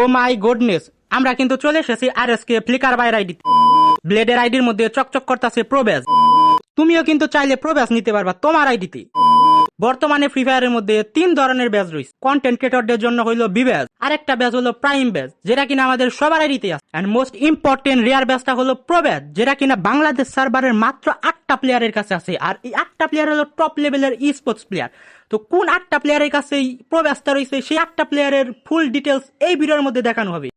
O my goodness, আমরা কিন্তু চলে এসেছি আর এস কে ফ্লিকার বাইর আইডি ব্লেডের আইডির মধ্যে চকচক করতেছে প্রবেশ তুমিও কিন্তু চাইলে প্রবেশ নিতে পারবা তোমার আইডিতে। বর্তমানে ফ্রি ফায়ারের মধ্যে তিন ধরনের ব্যাজ রয়েছে। কন্টেন্ট ক্রিয়েটরদের জন্য হইল বি ব্যাজ আরেকটা ব্যাজ হলো প্রাইম ব্যাজ যেটা কিনা আমাদের সবারই আছে। এন্ড মোস্ট ইম্পর্টেন্ট রেয়ার ব্যাজটা হলো প্রো ব্যাজ যেটা কিনা বাংলাদেশ সার্ভারের মাত্র আটটা প্লেয়ারের কাছে আছে। আর এই আটটা প্লেয়ার হলো টপ লেভেলের ই স্পোর্টস প্লেয়ার তো কোন আটটা প্লেয়ারের কাছে প্রো ব্যাজটা রয়েছে, সেই আটটা প্লেয়ারের ফুল ডিটেলস এই ভিডিওর মধ্যে দেখানো হবে।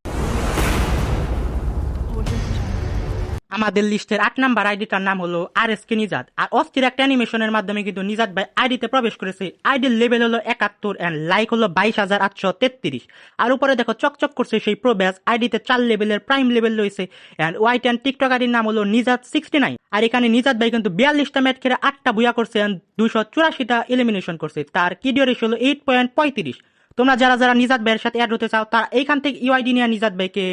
আমাদের লিস্টের আট নাম্বার আইডিটার নাম হলো আর এস কে নিজাদ আর অস্থির একটা অ্যানিমেশনের মাধ্যমে কিন্তু নিজাদ ভাই আইডিতে প্রবেশ করেছে। আইডির লেভেল হলো একাত্তর অ্যান্ড লাইক হলো বাইশ হাজার আটশো তেত্রিশ। আর উপরে দেখো চকচক করছে সেই প্রো আইডিতে চার লেভেলের প্রাইম লেভেল রয়েছে। অ্যান্ড ওয়াইট অ্যান্ড টিকটক আইডির নাম হলো নিজাদ সিক্সটি নাইন আর এখানে নিজাদ ভাই কিন্তু বিয়াল্লিশটা ম্যাচ খেলে আটটা বুয়া করছে অ্যান্ড দুইশো চুরাশিটা এলিমিনেশন করছে। তার কিডিও রেশিও হলো এইট পয়েন্ট পঁয়ত্রিশ। তোমরা যারা যারা নিজাদ ভাইয়ের সাথে অ্যাড হতে চাও, তারা এইখান থেকে ইউআইডি নিয়ে নিজাদ ভাইকে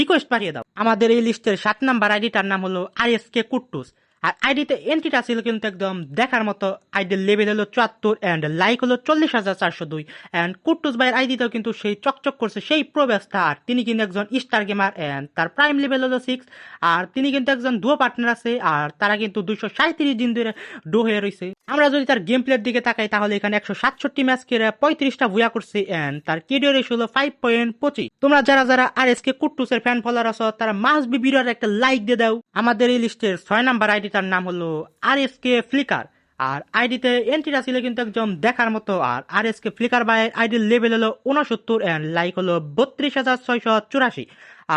রিকোয়েস্ট পাঠিয়ে দাও। আমাদের এই লিস্টের সাত নাম্বার আইডিটার নাম হলো আর এস কে কুট্টুস আর আইডিতে এন্ট্রিটা ছিল কিন্তু একদম দেখার মতো আইডির লেভেল হলো চুয়াত্তর অ্যান্ড লাইক হলো চল্লিশ হাজার চারশো দুই। অ্যান্ড কুট্টুস ভাইয়ের আইডিতেও কিন্তু সেই চকচক করছে সেই প্রবেশটা আর তিনি কিন্তু একজন স্টার গেমার অ্যান্ড তার প্রাইম লেভেল হলো সিক্স আর তিনি কিন্তু একজন ডুয়ো পার্টনার আছে আর তারা কিন্তু দুইশো সাঁত্রিশ দিন ধরে ডো হয়ে রয়েছে আমরা যদি তার গেম প্লের দিকে তাকাই তাহলে এখানে একশো সাতষট্টি ম্যাচ খেলে পঁয়ত্রিশটা ভুয়া করছে অ্যান্ড তার কিডিও রেশিও হলো ফাইভ পয়েন্ট পঁচিশ। তোমরা যারা যারা আর এস কে কুট্টুসের ফ্যান ফলোয়ার আছো, তারা মাস বি ভিডিওর একটা লাইক দিয়ে দাও। আমাদের এই লিস্টের ছয় নাম্বার আইডিটার নাম হলো আর এস কে ফ্লিকার। আর আইডিতে এন্ট্রিটা ছিল কিন্তু একদম দেখার মতো। আর আর এস কে ফ্লিকার বাই আইডির লেভেল হলো উনসত্তর অ্যান্ড লাইক হলো বত্রিশ হাজার ছয়শো চুরাশি।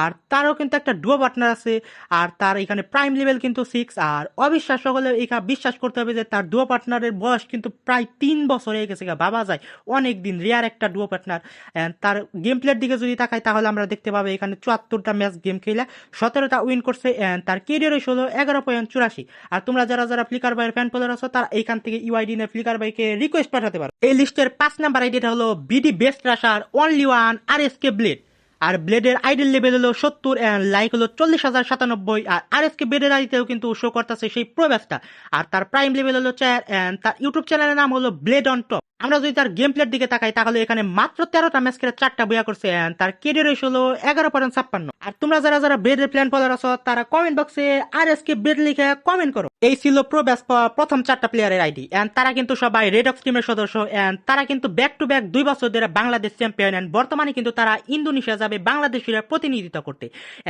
আর তারও কিন্তু একটা ডুয়ো পার্টনার আছে, আর তার এখানে প্রাইম লেভেল কিন্তু সিক্স আর অবিশ্বাস সকলে এখানে বিশ্বাস করতে হবে যে তার ডুয়ো পার্টনারের বয়স কিন্তু প্রায় তিন বছর হয়ে গেছে ভাবা যায় অনেক দিন রেয়ার একটা ডুয়ো পার্টনার তার গেম প্লের দিকে যদি তাকাই, তাহলে আমরা দেখতে পাবো এখানে চুয়াত্তরটা ম্যাচ গেম খেলে সতেরোটা উইন করছে, and তার কেরিয়ার হলো এগারো পয়েন্ট চুরাশি। আর তোমরা যারা যারা ফ্লিকার বাইয়ের ফ্যান ফলোয়ার আছো, তারা এইখান থেকে ইউআইডি নিয়ে ফ্লিকার বাইকে রিকোয়েস্ট পাঠাতে পারো। এই লিস্টের পাঁচ নাম্বার আইডিটা হলো BD best rusher only one R S K blade আর ব্লেডের আইডেল লেভেল হলো সত্তর অ্যান্ড লাইক হলো চল্লিশ হাজার সাতানব্বই আর আর এস কে ব্লেডের আইডিতেও কিন্তু শো করতেছে সেই প্রবেশটা আর তার প্রাইম লেভেল হলো চার অ্যান্ড তার ইউটিউব চ্যানেলের নাম হলো ব্লেড অন টপ আমরা যদি তার গেম প্লের দিকে তাকাই, তাহলে এখানে মাত্র তেরোটা ম্যাচ খেলে চারটা বইয়া করছে তার কেরিয়ার হলো এগারো পয়েন্ট ছাপ্পান্ন। আর তোমরা যারা যারা ব্রেডের প্ল্যান ফলোয়ার আছো, তারা কমেন্ট বক্সে আর এস কে বেড লিখে কমেন্ট করো। এই ছিল প্রো ব্যাস প্রথম চারটা প্লেয়ারের আইডি এন্ড তারা কিন্তু সবাই রেড অফ টিমের সদস্য এন্ড তারা কিন্তু ব্যাক টু ব্যাক দুই বছর ধরে বাংলাদেশ চ্যাম্পিয়ন এন্ড বর্তমানে কিন্তু তারা ইন্দোনেশিয়া যাবে বাংলাদেশিরা প্রতিনিধিত্ব করতে।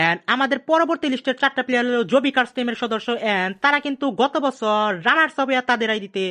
এন্ড আমাদের পরবর্তী লিস্টের চারটা প্লেয়ার হলো জবিকার্স টিমের সদস্য এন্ড তারা কিন্তু গত বছর রানার্স হবে তাদের আইডিতে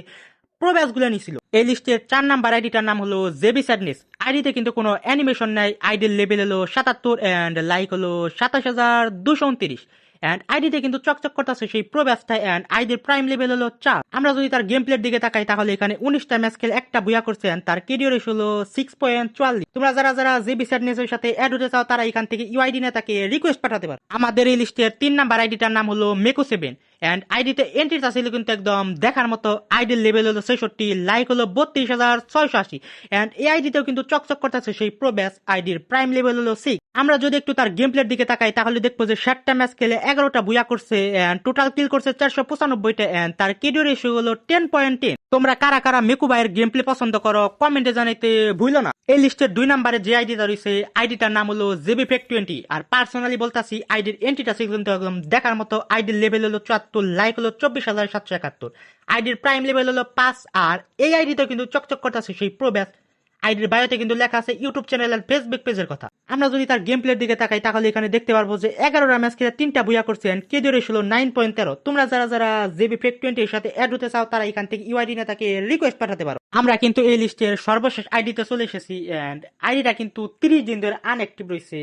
প্রবেশগুলো নিছিল। এই লিস্টের চার নাম্বার আইডিটার নাম হলো জেবি স্যাডনেস। আইডিতে কিন্তু কোনো অ্যানিমেশন নাই। আইডির লেভেল হলো সাতাত্তর অ্যান্ড লাইক হলো সাতাশ হাজার দুশো উনত্রিশ। অ্যান্ড আইডিতে কিন্তু চকচক করতেছে সেই প্রো ব্যাসটা অ্যান্ড আইডির প্রাইম লেভেল হলো চার। আমরা যদি তার গেম প্লের দিকে তাকাই, তাহলে এখানে উনিশটা ম্যাচ খেলে একটা বুয়া করছে তার কেরিয়ার হলো সিক্স পয়েন্ট চুয়াল্লিশ তোমরা যারা যারা জেবি স্যাডনেসের সাথে অ্যাড হতে চাও, তারা এখান থেকে ইউআইডি না তাকে রিকোয়েস্ট পাঠাতে পারো। আমাদের এই লিস্টের তিন নাম্বার আইডিটার নাম হলো মেকো সেভেন। অ্যান্ড আইডিতে এন্ট্রিটা ছিল কিন্তু একদম দেখার মতো আইডির লেভেল হলো ছেষট্টি লাইক হলো বত্রিশ হাজার ছয়শো আশি। অ্যান্ড এই আইডিতেও কিন্তু চকচক করতেছে সেই প্রো আইডির প্রাইম লেভেল হলো সিক্স আমরা যদি একটু তার গেম প্লের দিকে তাকাই, তাহলে দেখব যে ষাটটা ম্যাচ খেলে এগারোটা বুয়া করছে অ্যান্ড টোটাল কিল করছে চারশো পঁচানব্বইটা অ্যান্ড তার কেডিও রেশিও হলো টেন পয়েন্ট টেন তোমরা কারা কারা মেকু ভাইয়ের গেম প্লে পছন্দ করো কমেন্টে জানাইতে ভুলো না। এই লিস্টের দুই নম্বরে যে আইডিটা রয়েছে আইডিটার নাম হলো জেবি ফেক টোয়েন্টি আর পার্সোনালি বলতাছি আইডির এন্ট্রিটা কিন্তু একদম দেখার মতো আইডির লেভেল হলো চুয়াত্তর। লাইক হলো চব্বিশ হাজার সাতশো একাত্তর। আইডির প্রাইম লেভেল হলো পাঁচ আর। এই আইডিতেও কিন্তু চকচক করতেছে সেই প্রো ব্যাস আইডির বায়োতে কিন্তু লেখা আছে ইউটিউব চ্যানেল আর ফেসবুক পেজের কথা। আমরা যদি তার গেম প্লের দিকে তাকাই, তাহলে এখানে দেখতে পারব যে এগারোটা ম্যাচ খেলে তিনটা বুয়া করছে কে ধরে ছিল নাইন পয়েন্ট তেরো। তোমরা যারা যারা জেবি ফেক টোয়েন্টির সাথে অ্যাড হতে চাও, তারা এখান থেকে ইউআইডি না তাকে রিকোয়েস্ট পাঠাতে পারো। আমরা কিন্তু এই লিস্টের সর্বশেষ আইডিতে চলে এসেছি অ্যান্ড আইডিটা কিন্তু তিরিশ দিন ধরে আনঅ্যাক্টিভ রয়েছে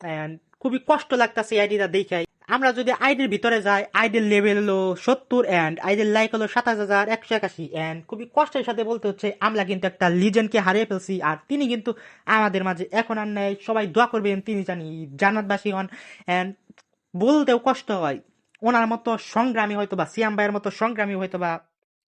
অ্যান্ড খুবই কষ্ট লাগতেছে আইডিটা দেখাই আমরা যদি আইডির ভিতরে যাই, আইডির লেভেল হলো সত্তর অ্যান্ড আইডির লাইক হলো সাতাশ হাজার, একশো একাশি অ্যান্ড খুবই কষ্টের সাথে বলতে হচ্ছে, আমরা কিন্তু একটা লিজেন্ডকে হারিয়ে ফেলছি আর তিনি কিন্তু আমাদের মাঝে এখন আর নেই। সবাই দোয়া করবেন তিনি জানি জান্নাতবাসী হন অ্যান্ড বলতেও কষ্ট হয়। ওনার মতো সংগ্রামী হয়তো বা, সিয়াম ভাইয়ের মতো সংগ্রামী হয়তো বা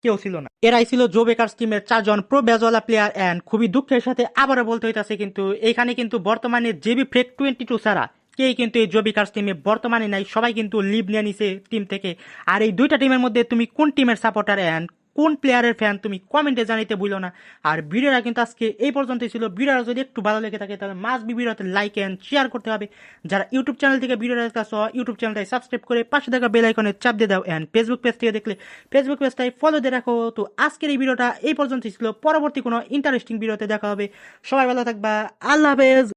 কেউ ছিল না। এরাই ছিল জো বেকার টিমের চারজন প্রো বেজওয়ালা প্লেয়ার অ্যান্ড খুবই দুঃখের সাথে আবারও বলতে হইতাছে কিন্তু, এখানে কিন্তু বর্তমানে জেবি ফ্রেক টোয়েন্টি টু ছাড়া কেই কিন্তু এই জবিকার্স টিমে বর্তমানে নাই, সবাই কিন্তু লিভ নিয়ে নিছে টিম থেকে। আর এই দুইটা টিমের মধ্যে তুমি কোন টিমের সাপোর্টার অ্যান্ড কোন প্লেয়ারের ফ্যান তুমি কমেন্টে জানাইতে ভুলো না। আর ভিডিওটা কিন্তু আজকে এই পর্যন্তই ছিল। ভিডিওটা যদি একটু ভালো লেগে থাকে, তাহলে মাস বি ভিডিওতে লাইক অ্যান্ড শেয়ার করতে হবে। যারা ইউটিউব চ্যানেল থেকে ভিডিওটা দেখতে ইউটিউব চ্যানেলটাই সাবস্ক্রাইব করে পাশে থাকা বেল আইকনে চাপ দিয়ে দাও অ্যান্ড ফেসবুক পেজ থেকে দেখলে ফেসবুক পেজটাই ফলো দিয়ে রাখো। তো আজকের এই ভিডিওটা এই পর্যন্তই ছিল। পরবর্তী কোনো ইন্টারেস্টিং ভিডিওতে দেখা হবে। সবাই ভালো থাকবা। আল্লাহ হাফেজ।